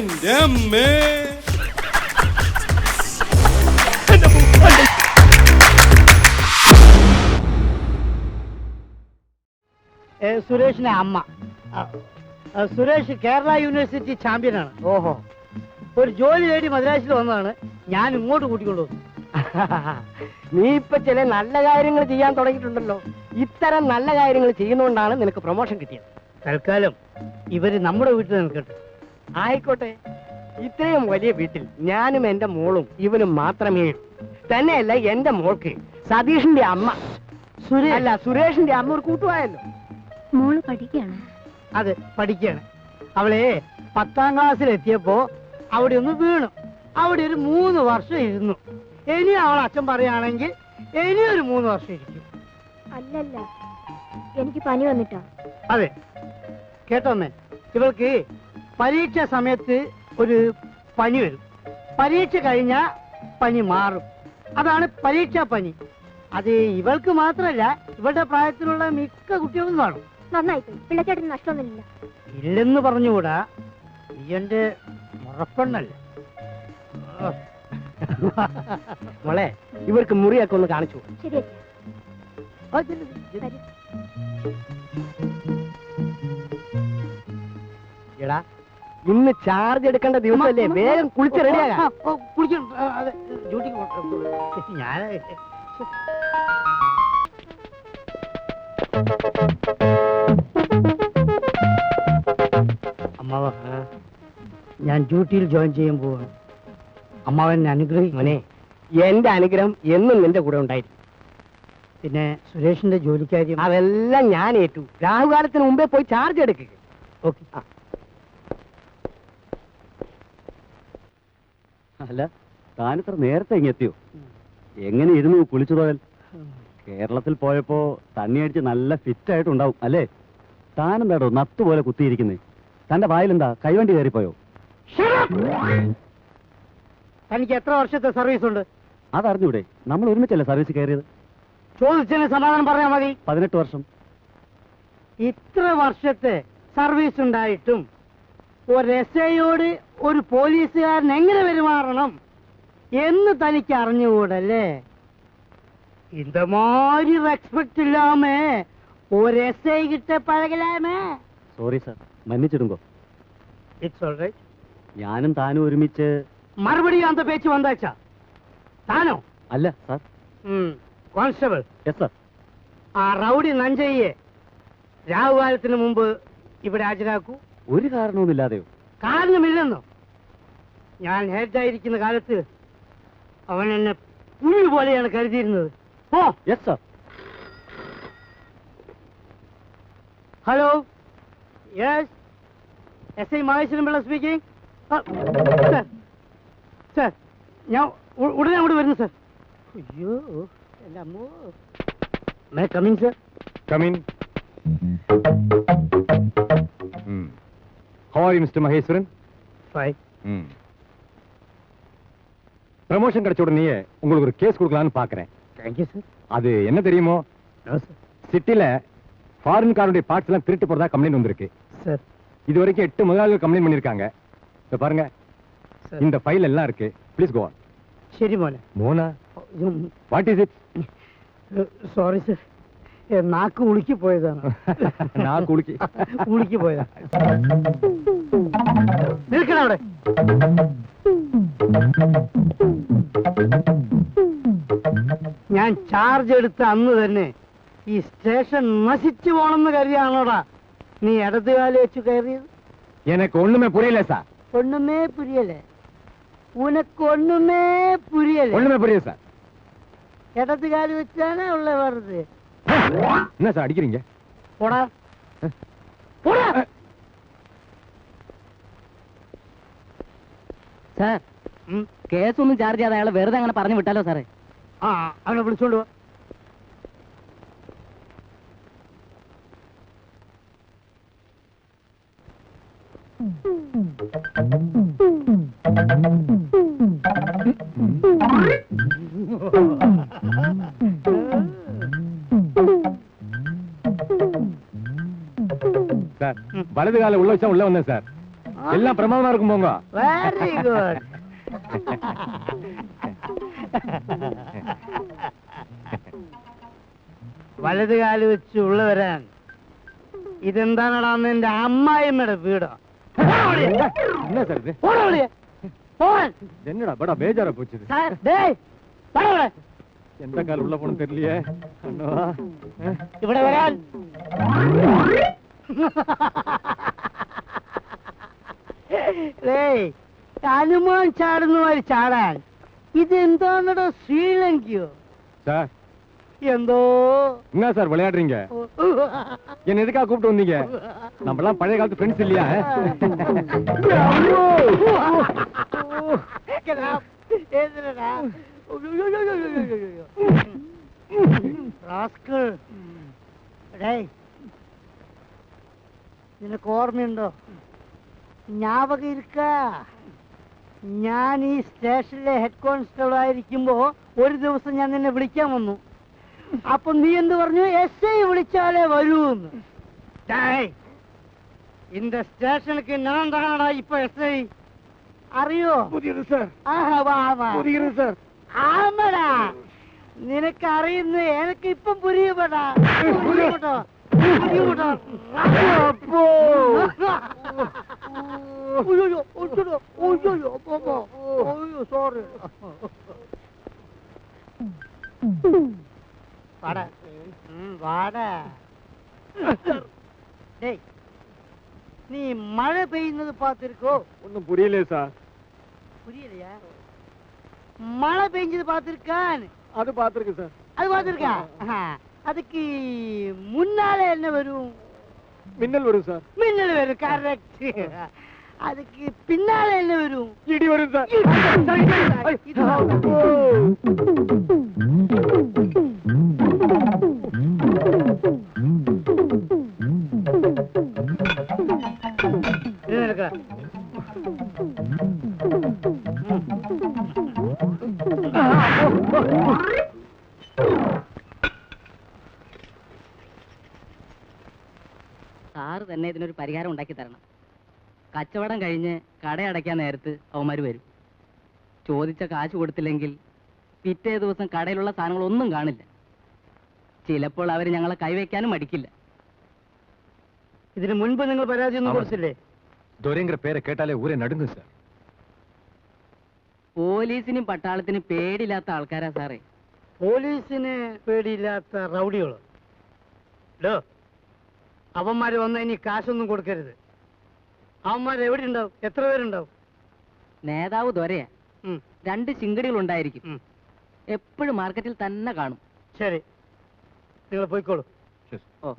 എന്റെ അമ്മേ. സുരേഷിന്റെ അമ്മ സുരേഷ് കേരള യൂണിവേഴ്സിറ്റി ചാമ്പ്യൻ ആണ് ഓഹോ. ഒരു ജോലി നേടി മദ്രാസിൽ വന്നതാണ്. ഞാൻ ഇങ്ങോട്ട് കൂട്ടിക്കൊണ്ടു നീ ഇപ്പൊ ചില നല്ല കാര്യങ്ങൾ ചെയ്യാൻ തുടങ്ങിയിട്ടുണ്ടല്ലോ. ഇത്തരം നല്ല കാര്യങ്ങൾ ചെയ്യുന്നോണ്ടാണ് നിനക്ക് പ്രൊമോഷൻ കിട്ടിയത്. തൽക്കാലം ഇവർ നമ്മുടെ വീട്ടിൽ നിൽക്കട്ടെ. ആയിക്കോട്ടെ. ഇത്രയും വലിയ വീട്ടിൽ ഞാനും എന്റെ മോളും ഇവനും മാത്രമേ. തന്നെയല്ല എന്റെ മോൾക്ക് സതീഷിന്റെ അമ്മ. അല്ല സുരേഷിന്റെ അമ്മ ഒരു കൂട്ടുവായല്ലോ മോൾ പഠിക്കാണ് അതെ പഠിക്കാണ് അവളെ പത്താം ക്ലാസ്സിൽ എത്തിയപ്പോ അവിടെ ഒന്ന് വീണു. അവിടെ ഒരു മൂന്ന് വർഷം ഇരുന്നു. ഇനി അവൾ അച്ഛൻ പറയുകയാണെങ്കിൽ ഇനി ഒരു മൂന്ന് വർഷം ഇരിക്കും. അല്ലല്ല എനിക്ക് പനി വന്നിട്ടാ. അതെ. കേട്ടോന്നേ? ഇവൾക്ക് പരീക്ഷ സമയത്ത് ഒരു പനി വരും. പരീക്ഷ കഴിഞ്ഞ പനി മാറും. അതാണ് പരീക്ഷാ പനി. അത് ഇവൾക്ക് മാത്രമല്ല ഇവളുടെ പ്രായത്തിലുള്ള മിക്ക കുട്ടികളും കാണും. നന്നായി പോയി പിള്ളച്ചേട്ടന് നഷ്ടമൊന്നുമില്ല. ഇല്ലെന്ന് പറഞ്ഞുകൂടാ. നീ എന്റെ മുറപ്പെണ്ണല്ല മോളെ ഇവർക്ക് മുറിയൊക്കെ ഒന്ന് കാണിച്ചു ശരി. എടാ ഇന്ന് ചാർജ് എടുക്കേണ്ട ദിവസമല്ലേ? വേഗം കുളിച്ച് റെഡിയാകാം. ഞാൻ അമ്മാവ ഞാൻ ഡ്യൂട്ടിയിൽ ജോയിൻ ചെയ്യാൻ പോവാണ്. അമ്മാവൻ എന്നെ അനുഗ്രഹിക്കും. മോനെ എന്റെ അനുഗ്രഹം എന്നും നിന്റെ കൂടെ ഉണ്ടായിരുന്നു പിന്നെ സുരേഷിന്റെ ജോലിക്കാര്യം അതെല്ലാം ഞാൻ ഏറ്റു. രാഹുകാലത്തിന് മുമ്പേ പോയി ചാർജ് എടുക്കുക ഓക്കെ. അല്ല താനിത്ര നേരത്തെ ഇങ്ങെത്തിയോ എങ്ങനെ ഇരുന്നു കുളിച്ചു കേരളത്തിൽ പോയപ്പോ തണ്ണി അടിച്ച് നല്ല ഫിറ്റ് ആയിട്ടുണ്ടാവും അല്ലേ? താനെന്താടോ നത്ത് പോലെ കുത്തിയിരിക്കുന്നേ? തന്റെ വായിലെന്താ? കൈവണ്ടി കയറിപ്പോയോ? തനിക്ക് എത്ര വർഷത്തെ സർവീസ് ഉണ്ട്? അതറിഞ്ഞൂടെ നമ്മൾ ഒരുമിച്ചല്ലേ സർവീസ് കയറിയത്? ചോദിച്ചതിന് സമാധാനം പറഞ്ഞാൽ മതി. പതിനെട്ട് വർഷം. ഇത്ര വർഷത്തെ സർവീസ് ഉണ്ടായിട്ടും ഒരു എസ് ഐയോട് ഒരു പോലീസുകാരൻ എങ്ങനെ പെരുമാറണം എന്ന് തനിക്ക് അറിഞ്ഞുകൂടല്ലേ? ഇതമാതിരി റെസ്പെക്ട് ഇല്ലാമേ ഒരു എസ് ഐ കിട്ട പഴകലാമേ സോറി സാർ മன்னிச்சிடுங்க ഇറ്റ്സ് ഓൾ റൈറ്റ് ഞാനും താനും ഒരുമിച്ച് മറുപടി അന്ത പേച്ച് വന്നാച്ചാ? താനോ? അല്ല സാർ കോൺസ്റ്റബിൾ യെസ് സാർ ആ റൗഡി നഞ്ചയ്യെ രാഹുകാലത്തിന് മുമ്പ് ഇവിടെ ഹാജരാക്കൂ. ഒരു കാരണവുമില്ലാതെയോ? കാരണമില്ലെന്നോ? ഞാൻ ഹെഡായിരിക്കുന്ന കാലത്ത് അവൻ എന്നെ പുഴു പോലെയാണ് കരുതിയിരുന്നത്. ഓ yes sir hello yes S I Maheswaran Pillai speaking sir sir ഞാൻ ഉടനെ അങ്ങോട്ട് വരുന്നു സർ അയ്യോ എന്റെ അമ്മോ. May coming sir coming. How are you, Mr. Maheswaran? Fine Hmm. Promotion கிடைச்ச உடனே உங்களுக்கு ஒரு கேஸ் கொடுக்கலான்னு பாக்குறேன் தேங்க்யூ சார் அது என்ன தெரியுமோ? சிட்டில ஃபாரின் காருடைய பார்ட்ஸ் எல்லாம் திருட்டு போறதா கம்ப்ளைண்ட் வந்திருக்கு. சார் இது வரைக்கும் எட்டு முதலாளிகள் கம்ப்ளைண்ட் பண்ணிருக்காங்க இப்ப பாருங்க. இந்த ஃபைல் எல்லாம் இருக்கு. ப்ளீஸ் கோ சரி மோனே. Mona? What is it sorry sir நாக்கு உளுக்கி போயதான்? நாக்கு உளுக்கி உளுக்கி போயதான் இருக்கணும் ഞാൻ ചാർജ് എടുത്ത അന്ന് തന്നെ ഈ സ്റ്റേഷൻ നശിച്ചു പോണെന്ന് കരുതിയാണോടാ നീ ഇടതുകാലം വെച്ച് കയറിയത് எனக்கு ஒண்ணுமே புரியல சார் ഒന്നുമേ പുരിയല്ലേ ഉനക്ക് ഒന്നുമേ പുരിയല്ലേ ஒண்ணுமே புரியல சார் ഇടതുകാലം വെച്ചാണ് ഉള്ള വെറുതെ என்ன சார் அடிக்கிறீங்க പോടാ പോടാ സാർ ഉം. കേസൊന്നും ചാർജ് ചെയ്യാതെ അയാളെ വെറുതെ അങ്ങനെ പറഞ്ഞു വിട്ടാലോ സാറേ ആ അവനെ വിളിച്ചോണ്ട് വാ சார் வலது கால உள்ள வச்சா உள்ள வந்தேன் சார் ആ எல்லாம் பிரமாதமா இருக்கும் போங்க വെരി ഗുഡ് വലത് കാല് വെച്ച് ഉള്ള വരാൻ ഇതെന്താണടാ എന്റെ അമ്മായിമ്മയുടെ വീടോ என்ன சார் இது പോടാ വെളിയെ. പോവാൻ. என்னடா படா பேஜாரா போச்சு இது. സാർ, ഡേയ്, വാ ഇവിടെ. எந்த கால் உள்ள போன தெரியலையே அண்ணா ഇവിടെ വരാൻ ഡേയ്, ഹനുമാൻ ചാടുന്ന മാതിരി ചാടാൻ ഇതെന്താണോ ശ്രീലങ്കയോ சார் എന്തോ என்ன சார் விளையாடுறீங்க என்ன எதுக்காக கூப்பிட்டு வந்தீங்க நம்ம எல்லாம் பழைய காலத்து ஃப்ரெண்ட்ஸ் இல்லையா എന്തിനാ റാസ്കൾ ഡേയ് നിനക്ക് ഓർമ്മയുണ്ടോ ഞാപകം ഇരിക്ക ഞാൻ ഈ സ്റ്റേഷനിലെ ഹെഡ് കോൺസ്റ്റബിൾ ആയിരിക്കുമ്പോ ഒരു ദിവസം ഞാൻ നിന്നെ വിളിക്കാൻ വന്നു അപ്പൊ നീ എന്ത് പറഞ്ഞു എസ് ഐ വിളിച്ചാലേ വരൂന്ന് ഡേയ്, இந்த സ്റ്റേഷനുക്ക് ഞാൻ താണടാ ഇപ്പൊ എസ് ഐ അറിയോ புரியுது சார் ആഹാ, വാ, വാ. புரியுது சார் ആമടാ നിനക്ക് അറിയുന്ന എനിക്ക് ഇപ്പം പുരിയപ്പെടാ പുരിയപ്പെട്ടോ പുരിയപ്പെട്ടോ ஐயோ மழை சார் புரியலையா மழை பெஞ்சது பார்த்துருக்கான் அது பார்த்துருக்கு சார் அது பார்த்துருக்கா? அதுக்கு முன்னால என்ன வரும்? மின்னல் வரும் சார் மின்னல் வரும் கரெக்ட் அதுக்கு பின்னால என்ன வரும்? இடி வரும் சார். കച്ചവടം കഴിഞ്ഞ് കടയടയ്ക്കാൻ നേരത്ത് അവന്മാർ വരും. ചോദിച്ച കാശ് കൊടുത്തില്ലെങ്കിൽ പിറ്റേ ദിവസം കടയിലുള്ള സാധനങ്ങളൊന്നും കാണില്ല. ചിലപ്പോൾ അവർ ഞങ്ങളെ കൈവയ്ക്കാനും മടിക്കില്ല. ഇതിനു മുൻപ് നിങ്ങൾ പരാതി ഒന്നും കൊടുത്തില്ലേ? ദൊരേങ്കര പേരെ കേട്ടാലേ ഊരെ നടുങ്ങും പോലീസിനും പട്ടാളത്തിനും പേടിയില്ലാത്ത ആൾക്കാരാ സാറേ. പോലീസിന് പേടിയില്ലാത്ത റൗഡികളോ. അവന്മാര് വന്ന ഇനി കാശൊന്നും കൊടുക്കരുത്. അവന്മാർ എവിടെ ഉണ്ടാവും എത്ര പേരുണ്ടാവും? നേതാവ് ദൊരയാ രണ്ട് ചിങ്കടികൾ ഉണ്ടായിരിക്കും. എപ്പോഴും മാർക്കറ്റിൽ തന്നെ കാണും. ശരി. നിങ്ങൾ പോയിക്കോളൂ.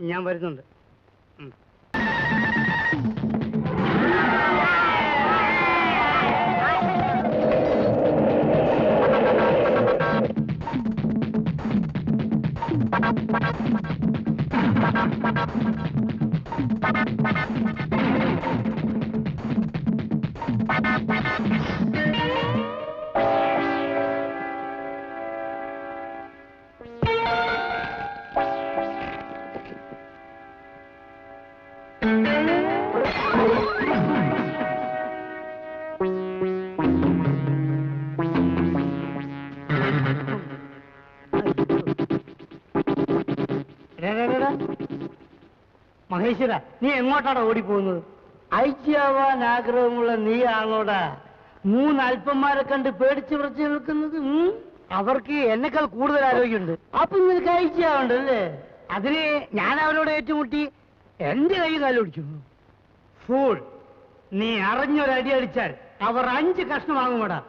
ഞാൻ വരുന്നുണ്ട്. മഹേശ്വര നീ എങ്ങോട്ടാടാ ഓടിപ്പോകുന്നത്? ഐക്യാവാൻ ആഗ്രഹമുള്ള നീ ആണോടാ? മൂന്ന് അല്പന്മാരെ കണ്ട് പേടിച്ച് വിറച്ച് നിൽക്കുന്നത് അവർക്ക് എന്നെക്കാൾ കൂടുതൽ ആരോഗ്യമുണ്ട്. അപ്പൊ നിനക്ക് ഐക്യാവുണ്ടല്ലേ അതിന് ഞാൻ അവനോട് ഏറ്റുമുട്ടി എന്റെ കൈ കാലൊടിച്ചു. ഫൂൾ നീ അറിഞ്ഞൊരടി അടിച്ചാൽ അവർ അഞ്ച് കഷ്ണം വാങ്ങുമോടാ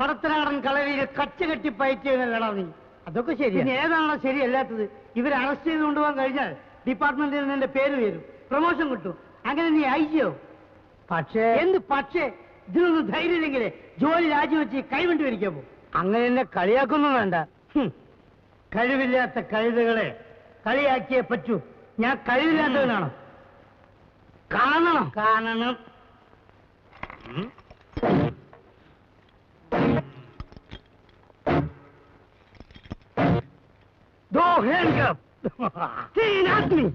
കടത്തനാടൻ കളരിയിൽ കച്ച കെട്ടി പയറ്റിയവനല്ലടാ നീ? അതൊക്കെ ശരി ഏതാണോ ശരിയല്ലാത്തത്? ഇവരെ അറസ്റ്റ് ചെയ്ത് കൊണ്ടുപോകാൻ കഴിഞ്ഞാൽ ഡിപ്പാർട്ട്മെന്റിൽ നിന്ന് എന്റെ പേര് വരും. പ്രൊമോഷൻ കിട്ടും. അങ്ങനെ നീ അയച്ചോ? പക്ഷേ എന്ത് പക്ഷേ? ഇതിനൊന്നും ധൈര്യമില്ലെങ്കിലേ ജോലി രാജിവെച്ച് കൈവിട്ട് വരിക്കാൻ പോകും. അങ്ങനെ എന്നെ കളിയാക്കൊന്നും വേണ്ട. കഴിവില്ലാത്ത കഴുതകളെ കളിയാക്കിയേ പറ്റൂ. ഞാൻ കഴിവില്ലാത്തവനാണോ? കാണണം. കാണണം. Oh, handcuff! Get in at me!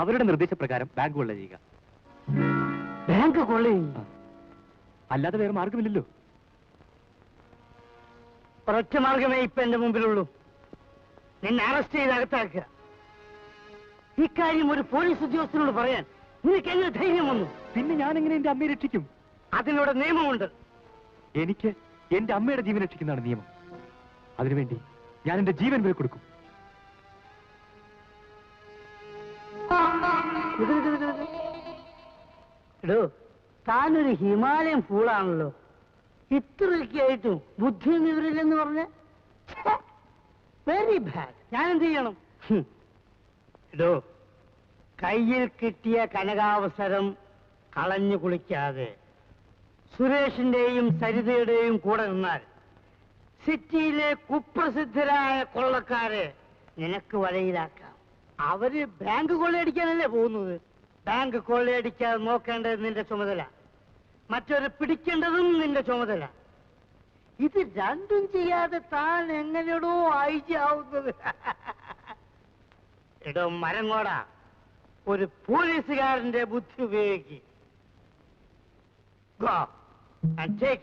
അവരുടെ നിർദ്ദേശപ്രകാരം ബാങ്ക് കൊള്ള ചെയ്യുക. ബാങ്ക് കൊള്ളയും അല്ലാതെ വേറെ മാർഗമില്ലല്ലോ. ഒരൊറ്റ മാർഗമേ ഇപ്പൊ എന്റെ മുമ്പിലുള്ളൂ. നിന്നെ അറസ്റ്റ് ചെയ്ത് അകത്താക്കുക. ഇക്കാര്യം ഒരു പോലീസ് ഉദ്യോഗസ്ഥനോട് പറയാൻ നിനക്ക് എങ്ങനെ ധൈര്യം വന്നു? പിന്നെ ഞാൻ എങ്ങനെ എന്റെ അമ്മയെ രക്ഷിക്കും? അതിനോട് നിയമമുണ്ട്. എനിക്ക് എന്റെ അമ്മയുടെ ജീവൻ രക്ഷിക്കുന്നതാണ് നിയമം. അതിനുവേണ്ടി ഞാൻ എന്റെ ജീവൻ വില കൊടുക്കും എടോ താനൊരു ഹിമാലയം പൂളാണല്ലോ. ഇത്രയൊക്കെ ആയിട്ടും ബുദ്ധിയും ഇവരില്ലെന്ന് പറഞ്ഞ? വെരി ബാഡ് ഞാൻ എന്ത് ചെയ്യണം? എടോ കയ്യിൽ കിട്ടിയ കനകാവസരം കളഞ്ഞു കുളിക്കാതെ സുരേഷിന്റെയും സരിതയുടെയും കൂടെ നിന്നാൽ സിറ്റിയിലെ കുപ്രസിദ്ധരായ കൊള്ളക്കാരെ നിനക്ക് വലയിലാക്കാം. അവർ ബാങ്ക് കൊള്ളയടിക്കാനല്ലേ പോകുന്നത്? ബാങ്ക് കൊള്ളയടിക്കാതെ നോക്കേണ്ടത് നിന്റെ ചുമതല. മറ്റൊരു പിടിക്കേണ്ടതും നിന്റെ ചുമതല. ഇത് രണ്ടും ചെയ്യാതെ താൻ എങ്ങനെയാണോ ആവുന്നത്. എടോ മരങ്ങോടാ ഒരു പോലീസുകാരന്റെ ബുദ്ധി ഉപയോഗിക്കുക Go and take.